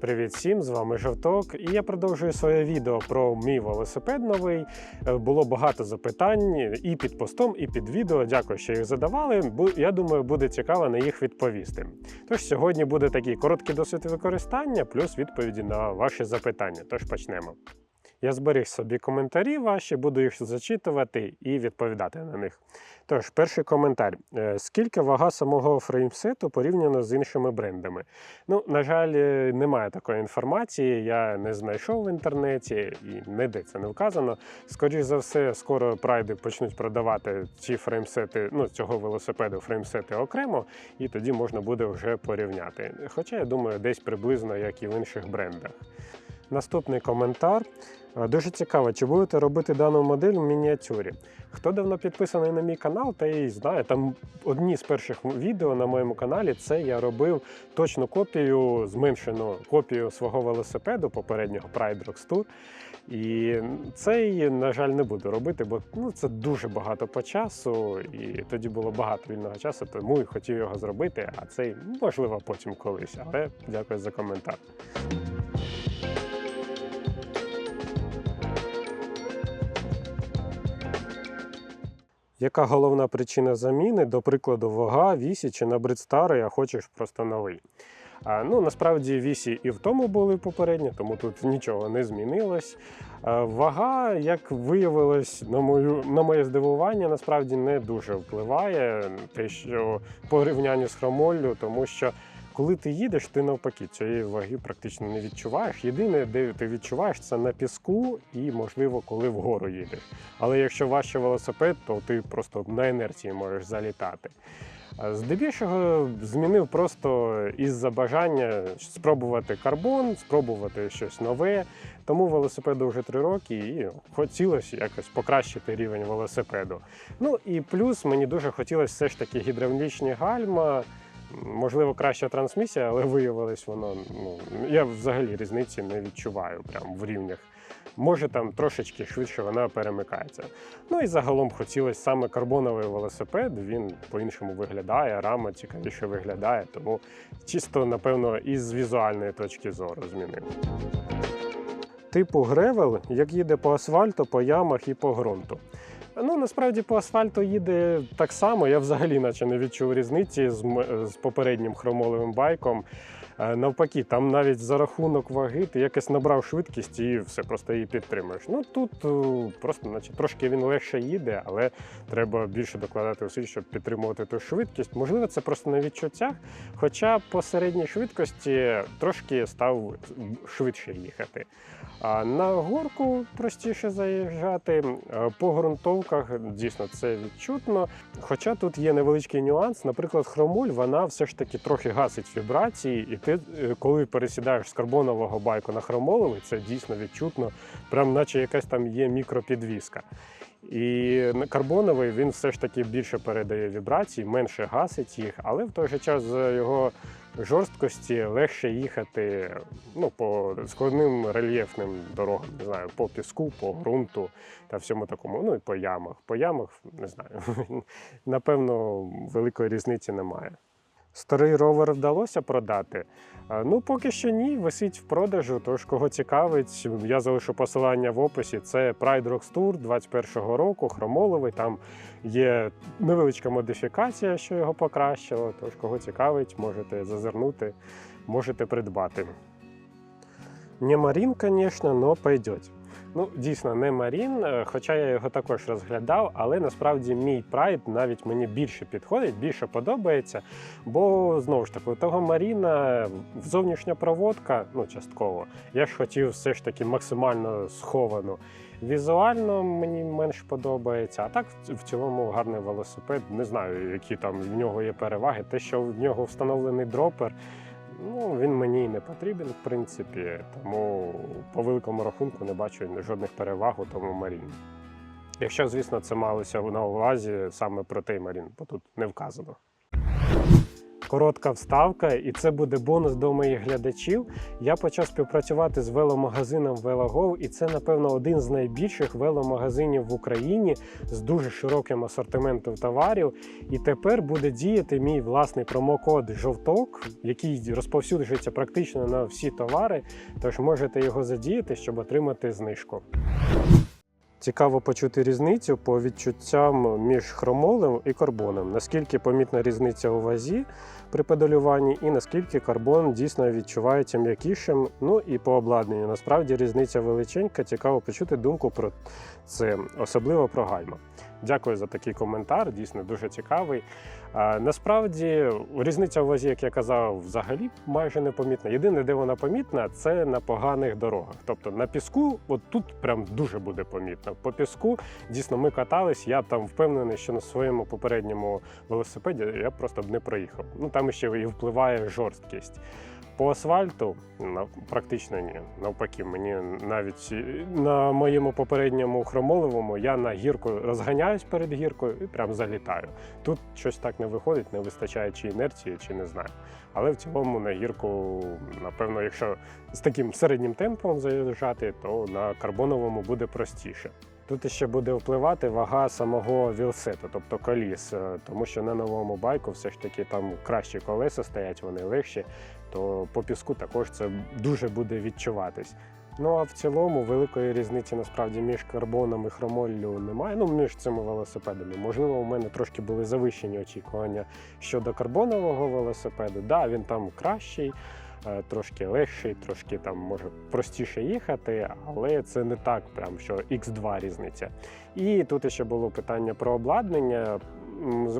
Привіт всім, з вами Жовток. І я продовжую своє відео про мій велосипед новий. Е, Було багато запитань і під постом, і під відео. Дякую, що їх задавали. Я думаю, буде цікаво на їх відповісти. Тож сьогодні буде такий короткий досвід використання, плюс відповіді на ваші запитання. Тож почнемо. Я зберіг собі коментарі ваші, буду їх зачитувати і відповідати на них. Тож, перший коментар: Е, скільки вага самого фреймсету порівняно з іншими брендами? Ну, на жаль, е, немає такої інформації. Я не знайшов в інтернеті і ніде це не вказано. Скоріше за все, скоро прайди почнуть продавати ці фреймсети, ну цього велосипеду фреймсети окремо, і тоді можна буде вже порівняти. Хоча я думаю, десь приблизно як і в інших брендах. Наступний коментар. Е, Дуже цікаво, чи будете робити дану модель в мініатюрі? Хто давно підписаний на мій канал, та і знає, там одні з перших відео на моєму каналі це я робив точну копію, зменшену копію свого велосипеду попереднього Pride Rocks Tour. І цей, на жаль, не буду робити, бо ну, це дуже багато по часу, і тоді було багато вільного часу, тому і хотів його зробити, а цей можливо потім колись. Але дякую за коментар. Яка головна причина заміни, до прикладу, вага, вісі чи набрид старий, а хочеш просто новий? А, ну, насправді вісі і в тому були попередні, тому тут нічого не змінилось. А, вага, як виявилось, на, мою, на моє здивування, насправді не дуже впливає те, що порівняння з хромоллю, тому що коли ти їдеш, ти навпаки цієї ваги практично не відчуваєш. Єдине, де ти відчуваєш, це на піску і, можливо, коли вгору їдеш. Але якщо важче велосипед, то ти просто на інерції можеш залітати. Здебільшого змінив просто із-за бажання спробувати карбон, спробувати щось нове. Тому велосипеду вже три роки і хотілося якось покращити рівень велосипеду. Ну і плюс мені дуже хотілося все ж таки гідравлічні гальма. Можливо, краща трансмісія, але виявилось воно. Ну я взагалі різниці не відчуваю прям в рівнях. Може там трошечки швидше вона перемикається. Ну і загалом хотілося саме карбоновий велосипед. Він по-іншому виглядає, рама цікавіше виглядає, тому чисто, напевно, із візуальної точки зору змінив. Типу гревел, як їде по асфальту, по ямах і по ґрунту. Ну, насправді по асфальту їде так само. Я взагалі наче не відчув різниці з, з попереднім хромолевим байком. Навпаки, там навіть за рахунок ваги ти якось набрав швидкість і все просто її підтримуєш. Ну тут е, просто, наче трошки він легше їде, але треба більше докладати усиль, щоб підтримувати ту швидкість. Можливо, це просто на відчуттях. Хоча по середній швидкості трошки став швидше їхати. А на горку простіше заїжджати. Е, По ґрунтовках дійсно це відчутно. Хоча тут є невеличкий нюанс. Наприклад, хромуль вона все ж таки трохи гасить вібрації, і ти, е, коли пересідаєш з карбонового байку на хромоловий, це дійсно відчутно, прям наче якась там є мікропідвізка. І карбоновий він все ж таки більше передає вібрації, менше гасить їх, але в той же час з його жорсткості легше їхати ну, по складним рельєфним дорогам, не знаю, по піску, по ґрунту та всьому такому. Ну і по ямах. По ямах, не знаю, напевно, великої різниці немає. Старий ровер вдалося продати. Ну, поки що ні, висить в продажу. Тож, кого цікавить, я залишу посилання в описі. Це Pride Rocks Tour 21-го року, хромоловий. Там є невеличка модифікація, що його покращило. Тож, кого цікавить, можете зазирнути, можете придбати. Не Марін, звісно, но пойдет. Ну, дійсно, не Марін, е, хоча я його також розглядав, але насправді мій прайд навіть мені більше підходить, більше подобається. Бо знову ж таки, у того Маріна зовнішня проводка, ну частково. Я ж хотів все ж таки максимально сховану. Візуально мені менш подобається, а так в- в цілому гарний велосипед. Не знаю, які там в нього є переваги. Те, що в нього встановлений дропер, ну він мені не потрібен, в принципі. Тому по великому рахунку не бачу жодних переваг у тому Маріні. Якщо, звісно, це малося на увазі саме про той Марін, бо тут не вказано. Коротка вставка, і це буде бонус до моїх глядачів. Я почав співпрацювати з веломагазином Велогов, і це, напевно, один з найбільших веломагазинів в Україні з дуже широким асортиментом товарів. І тепер буде діяти мій власний промокод Жовток, який розповсюджується практично на всі товари. Тож можете його задіяти, щоб отримати знижку. Цікаво почути різницю по відчуттям між хромолем і карбоном. Наскільки помітна різниця у вазі при педалюванні, і наскільки карбон дійсно відчувається м'якішим. Ну і по обладнанню. Насправді різниця величенька. Цікаво почути думку про це, особливо про гальма. Дякую за такий коментар, дійсно дуже цікавий. Насправді різниця в вазі, як я казав, взагалі майже непомітна. Єдине, де вона помітна, це на поганих дорогах. Тобто на піску, от тут прям дуже буде помітно. По піску дійсно ми катались. Я там впевнений, що на своєму попередньому велосипеді я просто б не проїхав. Ну там ще і впливає жорсткість. По асфальту практично ні. Навпаки, мені навіть на моєму попередньому хромолевому я на гірку розганяюсь перед гіркою і прям залітаю. Тут щось так не виходить, не вистачає чи інерції, чи не знаю. Але в цілому на гірку, напевно, якщо з таким середнім темпом заїжджати, то на карбоновому буде простіше. Тут ще буде впливати вага самого вілсету, тобто коліс, е, тому що на новому байку все ж таки там кращі колеса стоять, вони легші, то по піску також це дуже буде відчуватись. Ну а в цілому великої різниці насправді між карбоном і хромоллю немає. Ну між цими велосипедами. Можливо, у мене трошки були завищені очікування щодо карбонового велосипеду. Да, він там кращий, е, трошки легший, трошки там може простіше їхати, але це не так, прям що X2 різниця. І тут ще було питання про обладнання.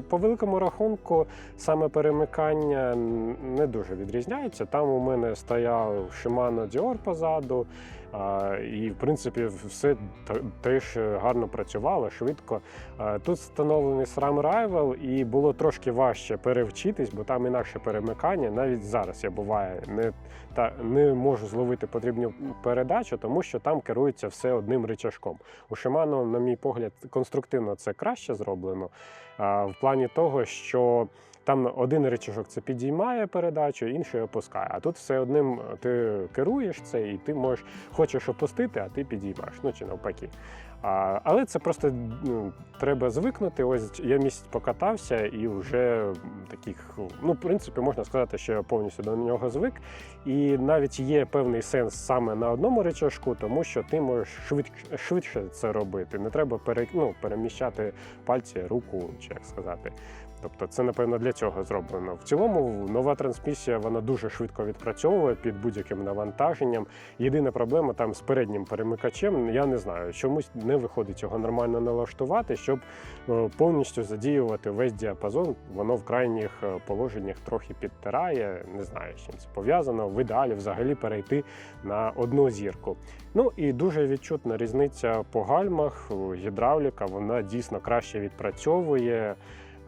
По великому рахунку саме перемикання не дуже відрізняється. Там у мене стояв Dior позаду, і в принципі все теж гарно працювало, швидко. Тут встановлений SRAM Rival, і було трошки важче перевчитись, бо там інакше перемикання. Навіть зараз я буває не та не можу зловити потрібну передачу, тому що там керується все одним рычажком. У Shimano, на мій погляд, конструктивно це краще зроблено. В плані того, що там один рычажок це підіймає передачу, інший опускає. А тут все одним е, ти керуєш це, і ти можеш хочеш опустити, а ти підіймаєш. Ну чи навпаки. А, але це просто ну, треба звикнути. Ось я місяць покатався і вже таких, ну, в принципі, можна сказати, що я повністю до нього звик. І навіть є певний сенс саме на одному речашку, тому що ти можеш швидше, швидше це робити. Не треба пере, ну, переміщати пальці, руку, чи як сказати. Тобто це, напевно, для цього зроблено. В цілому нова трансмісія вона дуже швидко відпрацьовує під будь-яким навантаженням. Єдина проблема там з переднім перемикачем. Я не знаю, чомусь не виходить його нормально налаштувати, щоб е, повністю задіювати весь діапазон. Воно в крайніх е, положеннях трохи підтирає. Не знаю, з чим це пов'язано. В ідеалі взагалі перейти на одну зірку. Ну і дуже відчутна різниця по гальмах. Гідравліка вона дійсно краще відпрацьовує.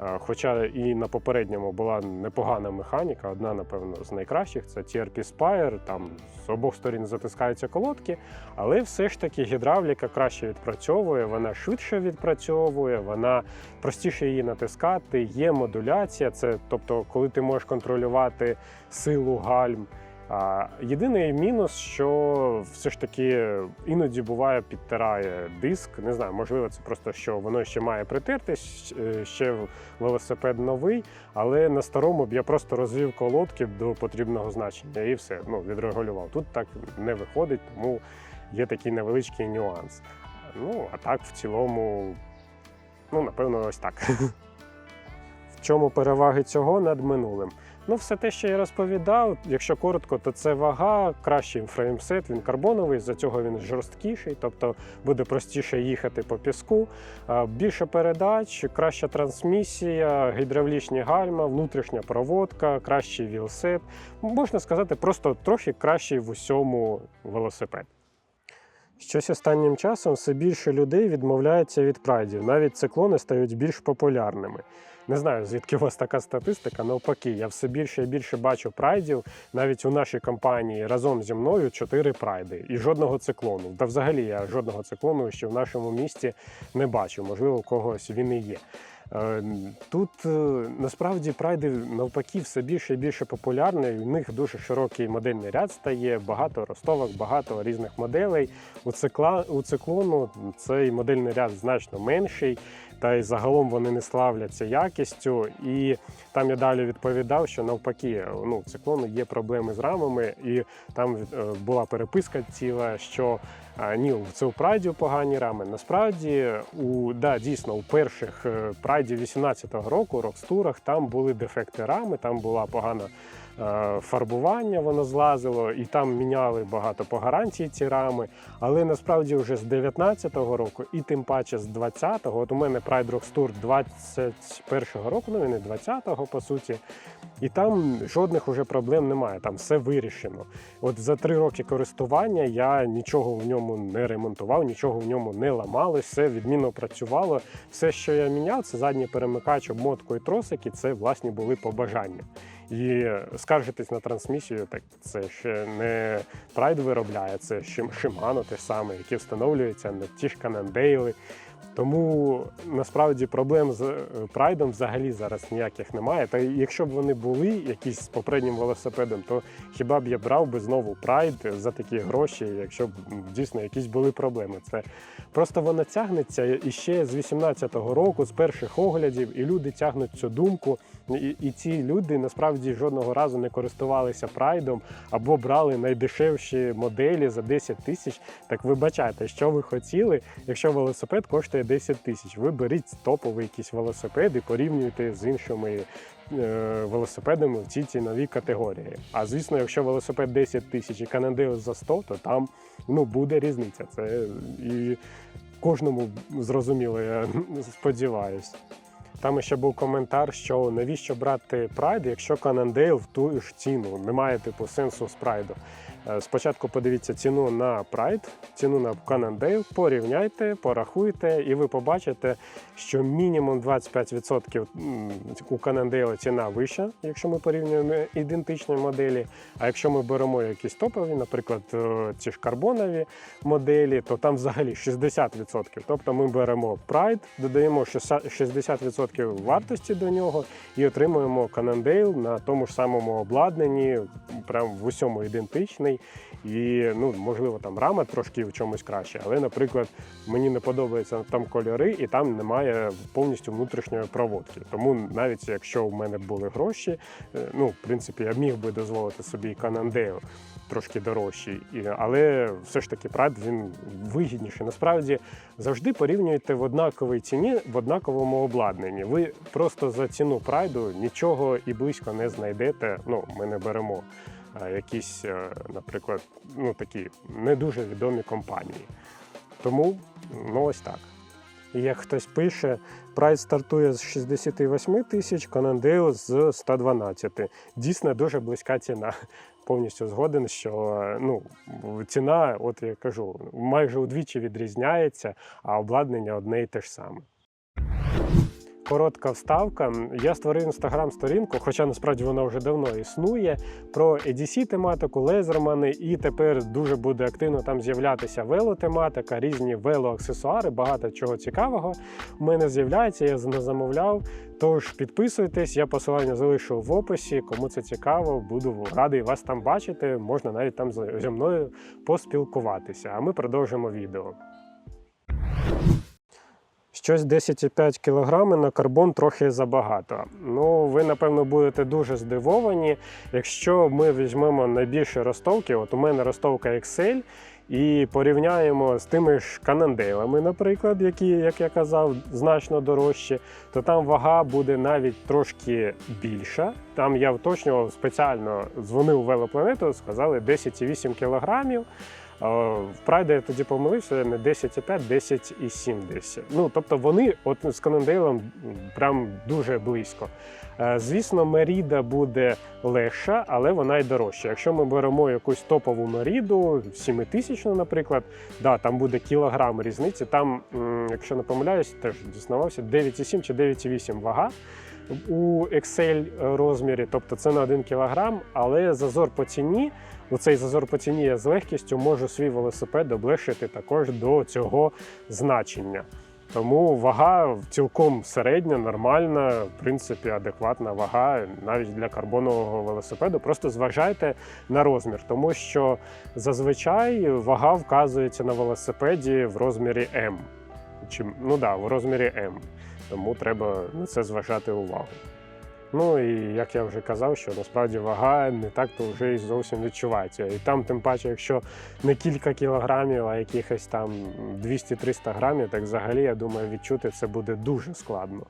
Е, Хоча і на попередньому була непогана механіка, одна, напевно, з найкращих це TRP Spire, там з обох сторін затискаються колодки, але все ж таки гідравліка краще відпрацьовує, вона швидше відпрацьовує, вона простіше її натискати, є модуляція, це тобто, коли ти можеш контролювати силу гальм. Єдиний мінус, що все ж таки іноді буває підтирає диск. Не знаю, можливо, це просто що воно ще має притертись, е, ще велосипед новий, але на старому б я просто розвів колодки до потрібного значення і все, ну, відрегулював. Тут так не виходить, тому є такий невеличкий нюанс. Ну, а так, в цілому, ну, напевно, ось так. В чому переваги цього над минулим? Ну, все те, що я розповідав, якщо коротко, то це вага, кращий фреймсет, він карбоновий, за цього він жорсткіший, тобто буде простіше їхати по піску. Більше передач, краща трансмісія, гідравлічні гальма, внутрішня проводка, кращий вілсет. Можна сказати, просто трохи кращий в усьому велосипед. Щось останнім часом все більше людей відмовляється від прайдів. Навіть циклони стають більш популярними. Не знаю, звідки у вас така статистика. Навпаки, я все більше і більше бачу прайдів. Навіть у нашій компанії разом зі мною чотири прайди і жодного циклону. Та взагалі я жодного циклону ще в нашому місті не бачу. Можливо, у когось він і є. Е, Тут е, насправді прайди навпаки все більше і більше популярні. У них дуже широкий модельний ряд стає, багато ростовок, багато різних моделей. У цикла у циклону цей модельний ряд значно менший, та й загалом вони не славляться якістю. І там я далі відповідав, що навпаки, ну, у циклону є проблеми з рамами, і там е, була переписка ціла, що а, ні, це у прайді погані рами. Насправді, у да, дійсно, у перших е, прайді 18-го року рокстурах там були дефекти рами, там була погана. Е, Фарбування воно злазило, і там міняли багато по гарантії ці рами. Але насправді вже з 19-го року, і тим паче з 20-го, от у мене Pride Rocks Tour 21-го року, ну він і 20-го по суті. І там жодних уже проблем немає, там все вирішено. От за три роки користування я нічого в ньому не ремонтував, нічого в ньому не ламалось, все відмінно працювало. Все, що я міняв, це задній перемикач, обмотку і тросики, це власні були побажання. І скаржитись на трансмісію, так це ще не Pride виробляє, це Shim- Shimano те ж саме, які встановлюються на ті ж Cannondale. Тому насправді проблем з е, прайдом взагалі зараз ніяких немає. Та якщо б вони були якісь з попереднім велосипедом, то хіба б я брав би знову прайд за такі гроші, якщо б дійсно якісь були проблеми. Це просто воно тягнеться і ще з 18-го року, з перших оглядів, і люди тягнуть цю думку. І, і ці люди насправді жодного разу не користувалися прайдом або брали найдешевші моделі за 10 тисяч. Так вибачайте, що ви хотіли, якщо велосипед коштує 10 тисяч. Ви беріть топовий якийсь велосипед і порівнюйте з іншими е, велосипедами в цій ціновій категорії. А звісно, якщо велосипед 10 тисяч і Cannondale за 100, то там ну, буде різниця. Це і кожному зрозуміло, я сподіваюся. Там ще був коментар, що навіщо брати Pride, якщо Cannondale в ту ж ціну. Немає типу сенсу з Pride. Е, Спочатку подивіться ціну на Pride, ціну на Cannondale, порівняйте, порахуйте, і ви побачите, що мінімум 25% у Cannondale ціна вища, якщо ми порівнюємо ідентичні моделі. А якщо ми беремо якісь топові, наприклад, е, ці ж карбонові моделі, то там взагалі 60%. Тобто ми беремо Pride, додаємо 60% вартості до нього і отримуємо Cannondale на тому ж самому обладнанні, прям в усьому ідентичний. І ну, можливо, там рама трошки в чомусь краще, але, наприклад, мені не подобаються там кольори, і там немає повністю внутрішньої проводки. Тому навіть якщо в мене були гроші, е, ну, в принципі, я міг би дозволити собі Cannondale трошки дорожчий, але все ж таки Pride він вигідніший. Насправді завжди порівнюйте в однаковій ціні, в однаковому обладнанні. Ви просто за ціну прайду нічого і близько не знайдете. Ну, ми не беремо якісь, е, наприклад, ну такі не дуже відомі компанії. Тому ну ось так. І як хтось пише, прайс стартує з 68 тисяч, Cannondale з 112. Дійсно дуже близька ціна. Повністю згоден, що ну, ціна, от я кажу, майже удвічі відрізняється, а обладнання одне і те ж саме. Коротка вставка. Я створив інстаграм-сторінку, хоча насправді вона вже давно існує, про EDC тематику, лезермани, і тепер дуже буде активно там з'являтися велотематика, різні велоаксесуари, багато чого цікавого. У мене з'являється, я не замовляв. Тож підписуйтесь, я посилання залишу в описі. Кому це цікаво, буду радий вас там бачити. Можна навіть там зі мною поспілкуватися. А ми продовжимо відео. Щось 10,5 кг на карбон трохи забагато. Ну, ви напевно будете дуже здивовані, якщо ми візьмемо найбільші ростовки. От у мене ростовка XL, і порівняємо з тими ж канандейлами, наприклад, які, як я казав, значно дорожчі, то там вага буде навіть трошки більша. Там я уточнював спеціально дзвонив велопланету, сказали 10,8 кілограмів. В Прайда я тоді помилився не 10,5, 10,7 десь. Ну, тобто вони от з Канандейлом прям дуже близько. Е, Звісно, Меріда буде легша, але вона й дорожча. Якщо ми беремо якусь топову Меріду, 7000, наприклад, да, там буде кілограм різниці. Там, якщо не помиляюсь, теж дізнавався 9,7 чи 9,8 вага. У Excel розмірі, тобто це на 1 кілограм, але зазор по ціні, у цей зазор по ціні я з легкістю можу свій велосипед облегшити також до цього значення. Тому вага цілком середня, нормальна, в принципі, адекватна вага навіть для карбонового велосипеду. Просто зважайте на розмір, тому що зазвичай вага вказується на велосипеді в розмірі М. Чи, ну да, в розмірі М. Тому треба на це зважати увагу. Ну і як я вже казав, що насправді вага не так то вже і зовсім відчувається. І там, тим паче, якщо не кілька кілограмів, а якихось там 200-300 грамів, так взагалі, я думаю, відчути це буде дуже складно.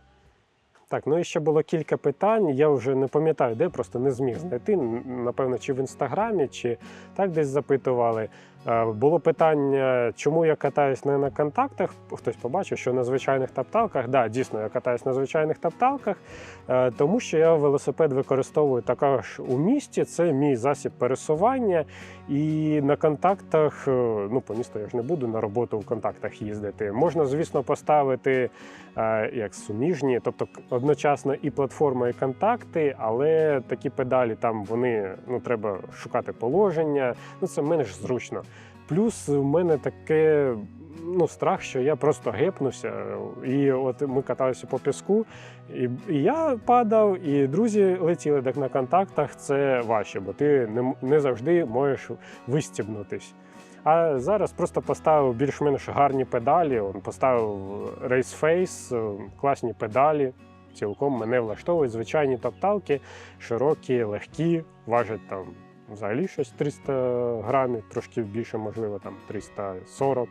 Так, ну і ще було кілька питань. Я вже не пам'ятаю, де просто не зміг знайти. Напевно, чи в інстаграмі, чи так десь запитували. Е, Було питання, чому я катаюсь не на контактах. Хтось побачив, що на звичайних тапталках. Да, дійсно, я катаюсь на звичайних тапталках, е, тому що я велосипед використовую також у місті. Це мій засіб пересування. І на контактах, е, ну по місту я ж не буду на роботу в контактах їздити. Можна, звісно, поставити як суміжні, тобто одночасно і платформа, і контакти, але такі педалі там вони ну треба шукати положення. Ну це менш зручно. Плюс в мене таке. Ну, страх, що я просто гепнуся. І от ми каталися по піску, і, і я падав, і друзі летіли так на контактах. Це важче, бо ти не, не завжди можеш вистібнутись. А зараз просто поставив більш-менш гарні педалі. Поставив е, класні педалі. Цілком мене влаштовують. Звичайні топталки, широкі, легкі, важать там взагалі щось 300 грамів, трошки більше, можливо, там 340.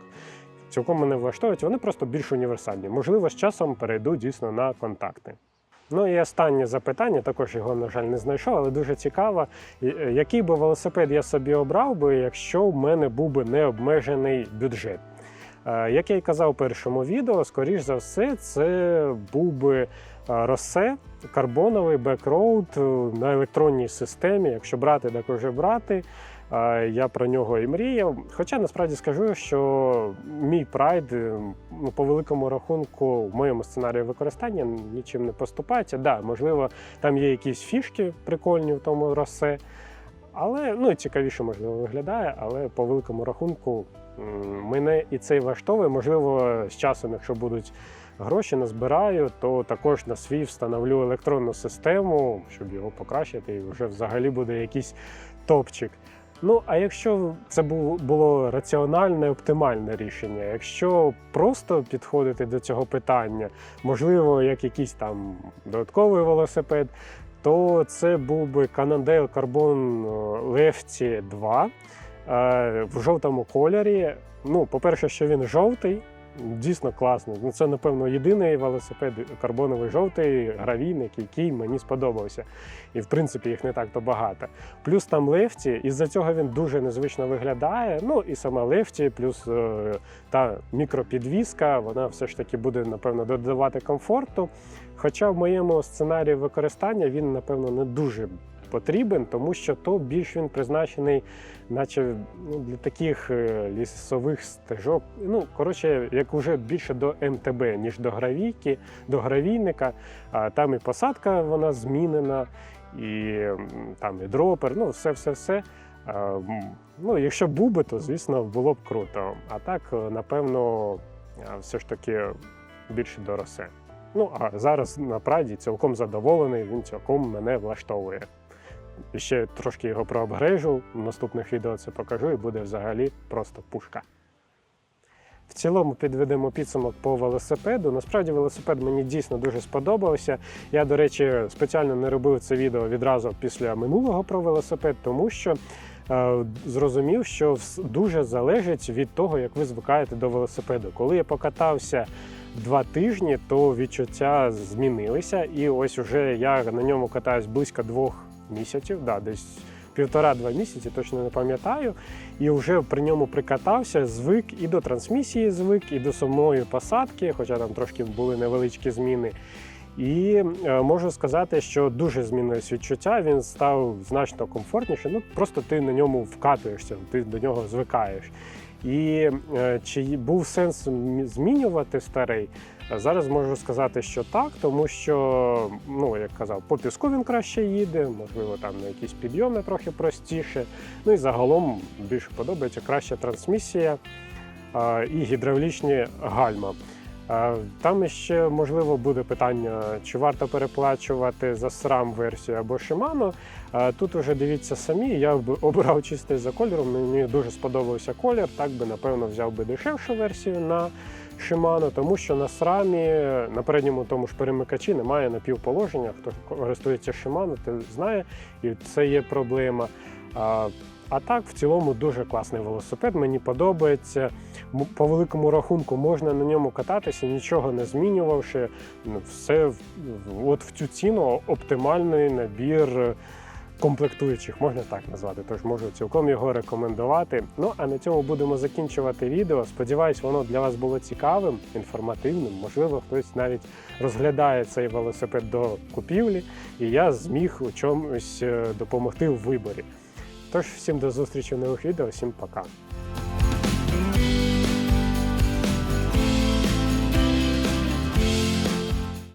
Цілком мене влаштовують, вони просто більш універсальні. Можливо, з часом перейду дійсно на контакти. Ну і останнє запитання, також його, на жаль, не знайшов, але дуже цікаво. Е, Який би велосипед я собі обрав би, якщо в мене був би необмежений бюджет? Е, Як я й казав у першому відео, скоріш за все, це був би Росе, карбоновий бекроуд е, на електронній системі. Якщо брати, так уже брати. Я про нього і мріяв. Хоча насправді скажу, що мій прайд е, ну, по великому рахунку в моєму сценарії використання нічим не поступається. Да, можливо, там є якісь фішки прикольні в тому росе, але ну, цікавіше, можливо, виглядає, але по великому рахунку мене і цей влаштовує. Можливо, з часом, якщо будуть гроші назбираю, то також на свій встановлю електронну систему, щоб його покращити, і вже взагалі буде якийсь топчик. Ну, а якщо це було раціональне, оптимальне рішення, якщо просто підходити до цього питання, можливо, як якийсь там додатковий велосипед, то це був би Cannondale Carbon Lefty 2 е, в жовтому кольорі. Ну, по-перше, що він жовтий, дійсно класний. Ну, це, напевно, єдиний велосипед карбоновий жовтий, гравійник, який мені сподобався. І в принципі їх не так то багато. Плюс там лефті, із-за цього він дуже незвично виглядає. Ну і сама лефті, плюс е, та мікропідвізка, вона все ж таки буде, напевно, додавати комфорту. Хоча в моєму сценарії використання він, напевно, не дуже потрібен, тому що то більш він призначений, наче ну, для таких е, лісових стежок. Ну, коротше, як вже більше до МТБ, ніж до гравійки, до гравійника. А там і посадка вона змінена, і там і дропер, ну все-все-все. Ну, якщо був би, то звісно було б круто. А так, е, напевно, е, все ж таки більше до росе. Ну, а зараз на праді цілком задоволений, він цілком мене влаштовує. Ще трошки його проапгрейжу, в наступних відео це покажу, і буде взагалі просто пушка. В цілому підведемо підсумок по велосипеду. Насправді велосипед мені дійсно дуже сподобався. Я, до речі, спеціально не робив це відео відразу після минулого про велосипед, тому що е, зрозумів, що дуже залежить від того, як ви звикаєте до велосипеду. Коли я покатався два тижні, то відчуття змінилися. І ось уже я на ньому катаюсь близько двох місяців, да, десь півтора-два місяці, точно не пам'ятаю. І вже при ньому прикатався, звик і до трансмісії звик, і до самої посадки, хоча там трошки були невеличкі зміни. І е, можу сказати, що дуже змінилось відчуття. Він став значно комфортніше. Ну просто ти на ньому вкатуєшся, ти до нього звикаєш. І е, чи був сенс змінювати старий? Е, Зараз можу сказати, що так, тому що, ну як казав, по піску він краще їде, можливо, там на якісь підйоми трохи простіше. Ну і загалом більше подобається краща трансмісія е, і гідравлічні гальма. Там ще можливо буде питання, чи варто переплачувати за SRAM версію або Shimano. Тут уже дивіться самі. Я б обрав чистий за кольором. Мені дуже сподобався колір. Так би напевно взяв би дешевшу версію на Shimano, тому що на SRAM, на передньому тому ж перемикачі немає напівположення. Хто користується Shimano, той знає, і це є проблема. А так, в цілому, дуже класний велосипед. Мені подобається. По великому рахунку можна на ньому кататися, нічого не змінювавши. Ну, Все от в цю ціну оптимальний набір комплектуючих, можна так назвати. Тож можу цілком його рекомендувати. Ну а на цьому будемо закінчувати відео. Сподіваюсь, воно для вас було цікавим, інформативним. Можливо, хтось навіть розглядає цей велосипед до купівлі, і я зміг у чомусь е, допомогти в виборі. Тож всім до зустрічі в нових відео, всім пока.